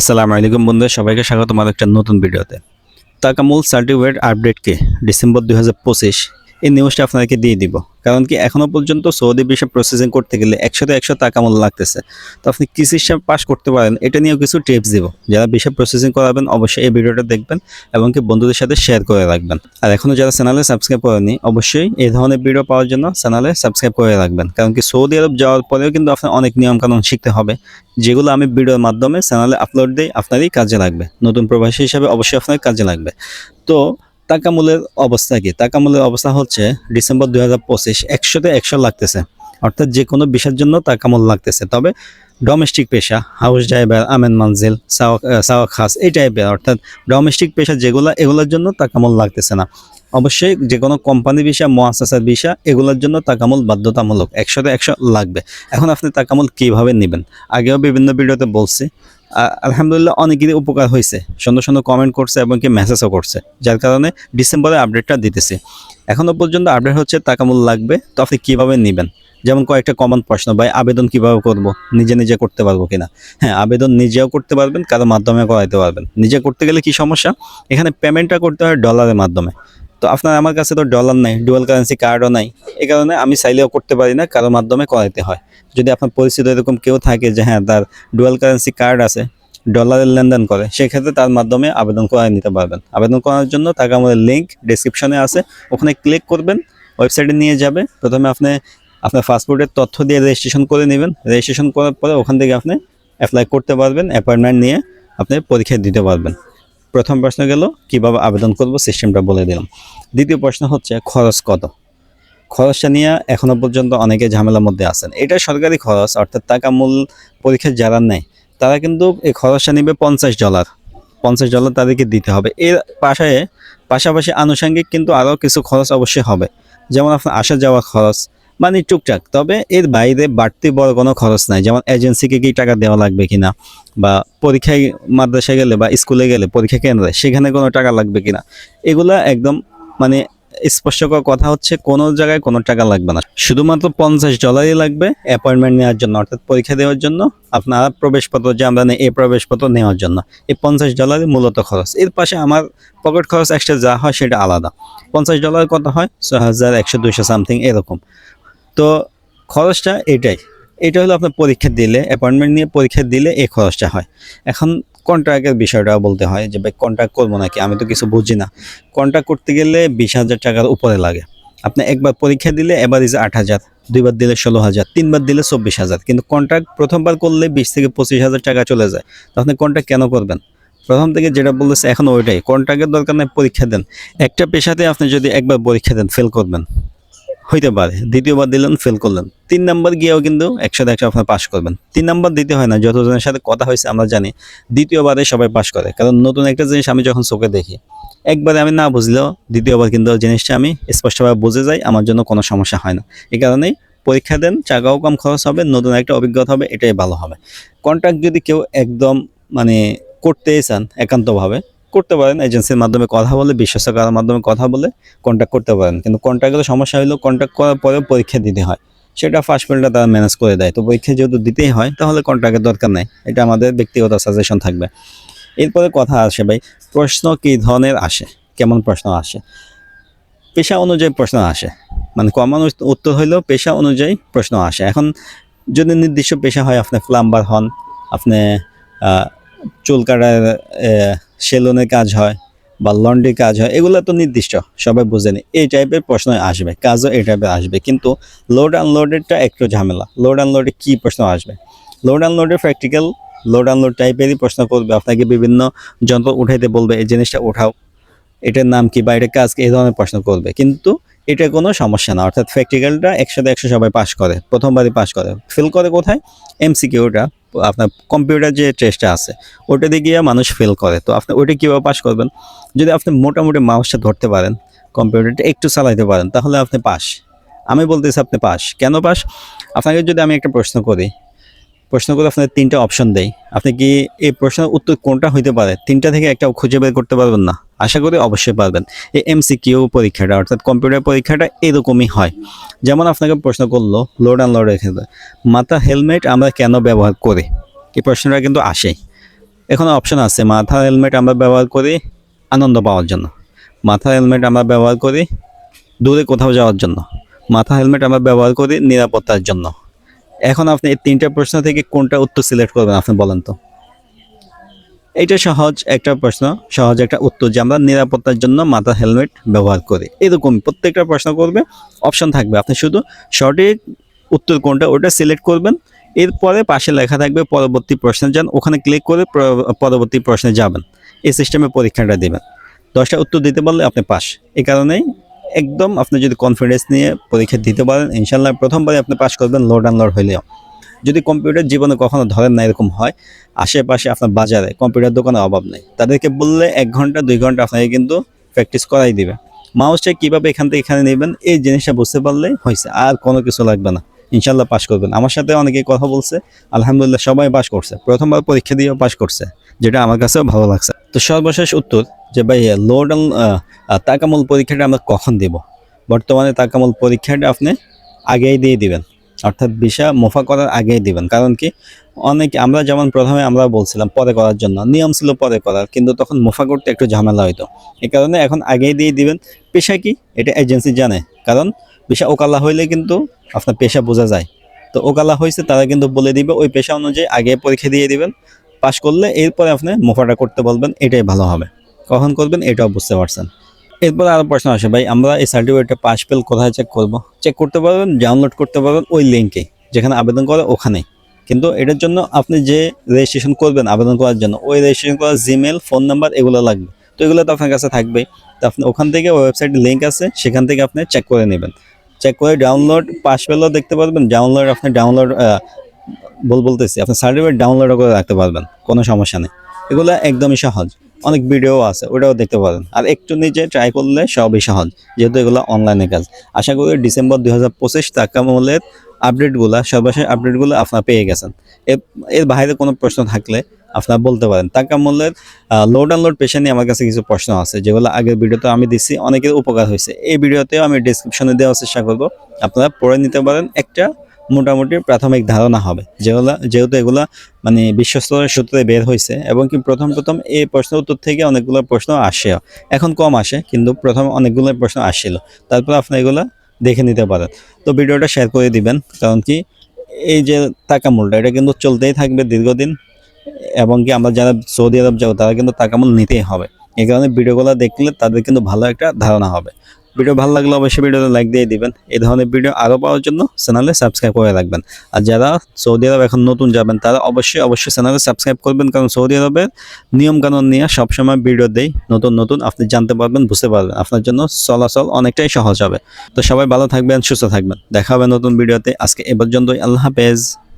আসসালামু আলাইকুম বন্ধুরা, সবাইকে স্বাগত আমাদের একটা নতুন ভিডিওতে। তাকামুল সার্টিফিকেট আপডেটকে ডিসেম্বর দুই হাজার পঁচিশ এই নিউজটা আপনাদেরকে দিয়ে দিব। কারণ কি এখনও পর্যন্ত সৌদি ভিসা প্রসেসিং করতে গেলে একশোতে একশো টাকা মূল্য লাগতেছে। তো আপনি কি সিস্টেম পাস করতে পারেন, এটা নিয়েও কিছু টিপস দিব। যারা ভিসা প্রসেসিং করাবেন, অবশ্যই এই ভিডিওটা দেখবেন এবং কি বন্ধুদের সাথে শেয়ার করে রাখবেন। আর এখনও যারা চ্যানেলে সাবস্ক্রাইব করেনি অবশ্যই এই ধরনের ভিডিও পাওয়ার জন্য চ্যানেলে সাবস্ক্রাইব করে রাখবেন। কারণ কি সৌদি আরব যাওয়ার পরেও কিন্তু আপনার অনেক নিয়মকানুন শিখতে হবে, যেগুলো আমি ভিডিওর মাধ্যমে চ্যানেলে আপলোড দিই, আপনারই কাজে লাগবে। নতুন প্রবাসী হিসাবে অবশ্যই আপনার কাজে লাগবে। তো তাকামুলের অবস্থা কি? তাকামুলের অবস্থা হচ্ছে ডিসেম্বর দুই হাজার পঁচিশ, একশোতে একশো লাগতেছে। অর্থাৎ যে কোনো বিষয়ের জন্য তাকামুল লাগতেছে। তবে ডোমেস্টিক পেশা হাউস ড্রাইভার আমেন মানজিল সাওয়া খাস, এই টাইপের অর্থাৎ ডোমেস্টিক পেশা যেগুলো, এগুলোর জন্য তাকামুল লাগতেছে না। অবশ্যই যে কোনো কোম্পানি ভিসা মহাসাসার ভিসা এগুলোর জন্য তাকামুল বাধ্যতামূলক। একশোতে একশো লাগবে। এখন আপনি তাকামুল কীভাবে নেবেন? আগেও বিভিন্ন ভিডিওতে বলছি আলহামদুলিল্লাহ অনেকেরই উপকার হয়েছে। সুন্দর সুন্দর কমেন্ট করছে এবং কি মেসেজও করছে। যার কারণে ডিসেম্বরে আপডেটটা দিতেছি। এখনও পর্যন্ত আপডেট হচ্ছে তাকামুল লাগবে, তো আপনি কীভাবে নেবেন? যেমন কয়েকটা কমন প্রশ্ন, ভাই, আবেদন কীভাবে করব? নিজে নিজে করতে পারব কিনা? হ্যাঁ আবেদন নিজেও করতে পারবেন, কারও মাধ্যমে করাইতে পারবেন। নিজে করতে গেলে কি সমস্যা? এখানে পেমেন্টটা করতে হয় ডলারের মাধ্যমে। তো আপনার আমার কাছে তো ডলার নাই ডুয়াল কারেন্সি কার্ডও নাই। এই কারণে আমি চাইলেও করতে পারি না, কারও মাধ্যমে করাইতে হয়। যদি আপনার পরিচিত এরকম কেউ থাকে যে হ্যাঁ তার ডুয়াল কারেন্সি কার্ড আছে ডলারের লেনদেন করে, সেক্ষেত্রে তার মাধ্যমে আবেদন করে নিতে পারবেন। আবেদন করার জন্য তাকে আমাদের লিঙ্ক ডিসক্রিপশনে আছে, ওখানে ক্লিক করবেন ওয়েবসাইটে নিয়ে যাবে। প্রথমে আপনি আপনার পাসপোর্টের তথ্য দিয়ে রেজিস্ট্রেশন করে নেবেন। রেজিস্ট্রেশন করার পরে ওখান থেকে আপনি অ্যাপ্লাই করতে পারবেন অ্যাপয়েন্টমেন্ট নিয়ে আপনি পরীক্ষা দিতে পারবেন। প্রথম প্রশ্ন গেল, কীভাবে আবেদন করব সিস্টেমটা বলে দিলাম। দ্বিতীয় প্রশ্ন হচ্ছে, খরচ কত? খরচটা নিয়ে এখনও পর্যন্ত অনেকে ঝামেলার মধ্যে আছেন। এটা সরকারি খরচ, অর্থাৎ টাকা মূল পরীক্ষা যারা নেয়, তারা কিন্তু এই খরচটা নেবে পঞ্চাশ ডলার। পঞ্চাশ ডলার তাদেরকে দিতে হবে। এর পাশে, পাশাপাশি আনুষঙ্গিক কিন্তু আরও কিছু খরচ অবশ্যই হবে। যেমন আপনার আসা যাওয়া খরচ মানে টুকটাক। তবে এর বাইরে বাড়তি বড় কোনো খরচ নাই। যেমন এজেন্সিকে কি টাকা দেওয়া লাগবে কিনা? বা পরীক্ষায় মাদ্রাসায় গেলে বা স্কুলে গেলে পরীক্ষা কেন্দ্রে সেখানে কোনো টাকা লাগবে কিনা? এগুলা একদম মানে স্পষ্টকর কথা হচ্ছে কোনো জায়গায় কোনো টাকা লাগবে না। শুধুমাত্র পঞ্চাশ ডলারই লাগবে অ্যাপয়েন্টমেন্ট নেওয়ার জন্য, অর্থাৎ পরীক্ষা দেওয়ার জন্য, আপনার প্রবেশপত্র যে আমরা নেই, এই প্রবেশপত্র নেওয়ার জন্য। এই পঞ্চাশ ডলারই মূলত খরচ। এর পাশে আমার পকেট খরচ এক্সট্রা যা হয় সেটা আলাদা। পঞ্চাশ ডলার কত হয়? ছ হাজার একশো দুইশো সামথিং এরকম। তো খরচটা এটাই। এটা হলো আপনার পরীক্ষা দিলে অ্যাপয়েন্টমেন্ট নিয়ে পরীক্ষা দিলে এই খরচটা হয়। এখন কন্ট্রাক্টের বিষয়টা বলতে হয় যে, ভাই কন্ট্রাক্ট করব নাকি? আমি তো কিছু বুঝি না। কন্ট্রাক্ট করতে গেলে বিশ হাজার টাকার উপরে লাগে। আপনি একবার পরীক্ষা দিলে এবার ইজ আট হাজার, দুইবার দিলে ষোলো হাজার, তিনবার দিলে চব্বিশ হাজার। কিন্তু কন্ট্রাক্ট প্রথমবার করলে বিশ থেকে পঁচিশ হাজার টাকা চলে যায়। আপনি কন্ট্রাক্ট কেন করবেন? প্রথম থেকে যেটা বলতেছে এখন ওইটাই। কন্ট্রাক্টের দরকার নেই, পরীক্ষা দেন। একটা পেশাতে আপনি যদি একবার পরীক্ষা দেন ফেল করবেন। হইতে পারে। দ্বিতীয়বার দিলেন ফেল করলেন। তিন নাম্বার গিয়েও কিন্তু একসাথে একশো আপনার পাস করবেন। তিন নাম্বার দিতে হয় না, যতজনের সাথে কথা হয়েছে আমরা জানি, দ্বিতীয়বারে সবাই পাস করে। কারণ নতুন একটা জিনিস আমি যখন চোখে দেখি, একবারে আমি না বুঝলেও দ্বিতীয়বার কিন্তু জিনিসটা আমি স্পষ্টভাবে বুঝে যাই, আমার জন্য কোনো সমস্যা হয় না। এই কারণেই পরীক্ষা দেন, টাকাও কম খরচ হবে, নতুন একটা অভিজ্ঞতা হবে, এটাই ভালো হবে। কন্ট্রাক্ট যদি কেউ একদম মানে করতে চান, একান্তভাবে করতে পারেন এজেন্সির মাধ্যমে কথা বলে, বিশ্বস্ত কারোর মাধ্যমে কথা বলে কন্ট্যাক্ট করতে পারেন। কিন্তু কন্ট্যাক্টের সমস্যা হলেও কন্ট্যাক্ট করার পরেও পরীক্ষা দিতে হয়। সেটা ফার্স্ট ফেলটা তারা ম্যানেজ করে দেয়। তো পরীক্ষা যেহেতু দিতেই হয়, তাহলে কন্ট্রাক্টের দরকার নেই। এটা আমাদের ব্যক্তিগত সাজেশন থাকবে। এরপরে কথা আসে ভাই, প্রশ্ন কী ধরনের আসে? কেমন প্রশ্ন আসে? পেশা অনুযায়ী প্রশ্ন আসে। মানে কমন উত্তর হইলেও পেশা অনুযায়ী প্রশ্ন আসে। এখন যদি নির্দিষ্ট পেশা হয়, আপনি প্লাম্বার হন, আপনি চুল কাটার সেলুনের কাজ হয় বা লন্ড্রি কাজ হয়, এগুলো তো নির্দিষ্ট, সবাই বুঝেনি এই টাইপের প্রশ্ন আসবে, কাজও এই টাইপের আসবে। কিন্তু লোড আনলোডেরটা একটু ঝামেলা। লোড আনলোডে কী প্রশ্ন আসবে? লোড আনলোডের প্র্যাকটিক্যাল লোড আনলোড টাইপেরই প্রশ্ন করবে। আপনাকে বিভিন্ন যন্ত্র উঠাইতে বলবে, এই জিনিসটা উঠাও। এটার নাম কি বা এটার কাজ কি? এই ধরনের প্রশ্ন করবে। কিন্তু এটা কোনো সমস্যা না। অর্থাৎ প্র্যাকটিক্যালটা একশোতে একশো সবাই পাস করে, প্রথমবারই পাস করে। ফেল করে কোথায়? এমসিকিউটা আপনার কম্পিউটার যে টেস্টটা আছে ওটা দিয়ে গিয়ে মানুষ ফেল করে। তো আপনি ওইটা কীভাবে পাস করবেন? যদি আপনি মোটামুটি মাউসটা ধরতে পারেন কম্পিউটারটা একটু চালাইতে পারেন, তাহলে আপনি পাস আমি বলতেছি আপনি পাস কেন পাস আপনাকে যদি আমি একটা প্রশ্ন করি প্রশ্ন করে আপনার তিনটা অপশন দেয় আপনি কি এই প্রশ্নের উত্তর কোনটা হইতে পারে? তিনটা থেকে একটা খুঁজে বের করতে পারবেন না? আশা করি অবশ্যই পারবেন। এই এমসিকিউ পরীক্ষাটা, অর্থাৎ কম্পিউটার পরীক্ষাটা এরকমই হয়। যেমন আপনাকে প্রশ্ন করল লোড আনলোডের ক্ষেত্রে মাথা হেলমেট আমরা কেন ব্যবহার করি? এই প্রশ্নটা কিন্তু আসেই। এখানে অপশন আছে মাথার হেলমেট আমরা ব্যবহার করি আনন্দ পাওয়ার জন্য। মাথার হেলমেট আমরা ব্যবহার করি দূরে কোথাও যাওয়ার জন্য। মাথা হেলমেট আমরা ব্যবহার করি নিরাপত্তার জন্য। এখন আপনি এই তিনটা প্রশ্ন থেকে কোনটা উত্তর সিলেক্ট করবেন, আপনি বলেন তো। এটা সহজ একটা প্রশ্ন, সহজ একটা উত্তর যে আমরা নিরাপত্তার জন্য মাথা হেলমেট ব্যবহার করি। এরকম প্রত্যেকটা প্রশ্ন করবে অপশন থাকবে। আপনি শুধু সঠিক উত্তর কোনটা, ওটা সিলেক্ট করবেন, এরপরে পাশে লেখা থাকবে পরবর্তী প্রশ্নে যান, ওখানে ক্লিক করে পরবর্তী প্রশ্নে যাবেন। এই সিস্টেমে পরীক্ষাটা দেবেন। দশটা উত্তর দিতে পারলে আপনি পাস। এই কারণেই একদম আপনি যদি কনফিডেন্স নিয়ে পরীক্ষা দিতে পারেন ইনশাল্লাহ প্রথমবারে আপনি পাশ করবেন লোড আনলোড হইলেও। যদি কম্পিউটার জীবনে কখনো ধরেন না এরকম হয়, আশেপাশে আপনার বাজারে কম্পিউটার দোকানের অভাব নেই, তাদেরকে বললে এক ঘণ্টা, দুই ঘণ্টা আপনাকে কিন্তু প্র্যাকটিস করাই দিবে। মাউসটা কীভাবে এখান থেকে এখানে নেবেন, এই জিনিসটা বুঝতে পারলে হয়েছে, আর কোনো কিছু লাগবে না। ইনশাল্লাহ পাশ করবেন। আমার সাথে অনেকে কথা বলছে, আলহামদুলিল্লাহ সবাই পাস করছে। প্রথমবার পরীক্ষা দিয়েও পাশ করছে, যেটা আমার কাছেও ভালো লাগছে। তো সর্বশেষ উত্তর যে ভাই লোড তাকামূল পরীক্ষাটা আমরা কখন দেব? বর্তমানে তাকামূল পরীক্ষাটা আপনি আগেই দিয়ে দিবেন। অর্থাৎ ভিসা মোফা করার আগেই দিবেন। কারণ কি, অনেকে আমরা যেমন প্রথমে আমরা বলছিলাম পরে করার জন্য, নিয়ম ছিল পরে করার, কিন্তু তখন মোফা করতে একটু ঝামেলা হইতো। এই কারণে এখন আগেই দিয়ে দিবেন। পেশা কি? এটা এজেন্সি জানে। কারণ পেশা ওকালা হইলে কিন্তু আপনার পেশা বোঝা যায়। তো ওকালা হয়েছে তারা কিন্তু বলে দিবে, ওই পেশা অনুযায়ী আগে পরীক্ষা দিয়ে দিবেন, পাশ করলে এরপরে আপনি মোফাটা করতে বলবেন, এটাই ভালো হবে। কখন করবেন, এটাও বুঝতে পারছেন। এরপর আরও প্রশ্ন আসে, ভাই, আমরা এই সার্টিফিকেটটা পাশ পেল কোথায় চেক করব? চেক করতে পারবেন ডাউনলোড করতে পারবেন ওই লিঙ্কে যেখানে আবেদন করে ওখানেই। কিন্তু এটার জন্য আপনি যে রেজিস্ট্রেশন করবেন আবেদন করার জন্য, ওই রেজিস্ট্রেশন করার জিমেল ফোন নাম্বার এগুলো লাগবে। তো এগুলো তো আপনার কাছে থাকবেই। তো আপনি ওখান থেকে ওয়েবসাইটে লিঙ্ক আছে, সেখান থেকে আপনি চেক করে নেবেন। চেক করে ডাউনলোড পাশ পেলেও দেখতে পারবেন। ডাউনলোড আপনি ডাউনলোড বল বলতেছি। আপনি সার্টিফিকেট ডাউনলোড করে রাখতে পারবেন, কোনো সমস্যা নেই। এগুলো একদমই সহজ। অনেক ভিডিও আছে, ওটাও দেখতে পারেন। আর একটু নিজে ট্রাই করলে সবই সহজ, যেহেতু এগুলো অনলাইনে কাজ। আশা করি ডিসেম্বর দুই হাজার পঁচিশ তাকামলের আপডেটগুলো সর্বশেষ আপডেটগুলো আপনারা পেয়ে গেছেন। এর বাইরে কোনো প্রশ্ন থাকলে আপনারা বলতে পারেন। তাকামলের লোড আনলোড পেশা নিয়ে আমার কাছে কিছু প্রশ্ন আছে, যেগুলো আগের ভিডিওতে আমি দিচ্ছি অনেকের উপকার হয়েছে। এই ভিডিওতেও আমি ডিসক্রিপশনে দেওয়ার চেষ্টা করব। আপনারা পড়ে নিতে পারেন, একটা মোটামুটি প্রাথমিক ধারণা হবে। যেগুলা, যেহেতু এগুলা মানে বিশ্বস্ত সূত্রে বের হয়েছে, এবং কি প্রথম প্রথম এই প্রশ্ন উত্তর থেকে অনেকগুলো প্রশ্ন আসে এখন কম আসে, কিন্তু প্রথম অনেকগুলো প্রশ্ন আসছিল তারপর আপনি এগুলা দেখে নিতে পারেন। তো ভিডিওটা শেয়ার করে দিবেন, কারণ কি এই যে তাকামূলটা এটা কিন্তু চলতেই থাকবে দীর্ঘদিন। এবং কি আমরা যারা সৌদি আরব যাব, তারা কিন্তু তাকামূল নিতেই হবে। এই কারণে ভিডিওগুলো দেখলে তাদের কিন্তু ভালো একটা ধারণা হবে। ভিডিও ভালো লাগলে অবশ্যই ভিডিওতে লাইক দিয়ে দিবেন। এই ধরনের ভিডিও আরও পাওয়ার জন্য চ্যানেলে সাবস্ক্রাইব করে রাখবেন। আর যারা সৌদি আরব এখন নতুন যাবেন, তারা অবশ্যই অবশ্যই চ্যানেলে সাবস্ক্রাইব করবেন। কারণ সৌদি আরবের নিয়ম কানুন নিয়ে সবসময় ভিডিও দেই। নতুন নতুন আপনি জানতে পারবেন, বুঝতে পারবেন। আপনার জন্য চলাচল অনেকটাই সহজ হবে। তো সবাই ভালো থাকবেন, সুস্থ থাকবেন। দেখা হবে নতুন ভিডিওতে আজকে এ পর্যন্তই। আল্লাহ হাফেজ।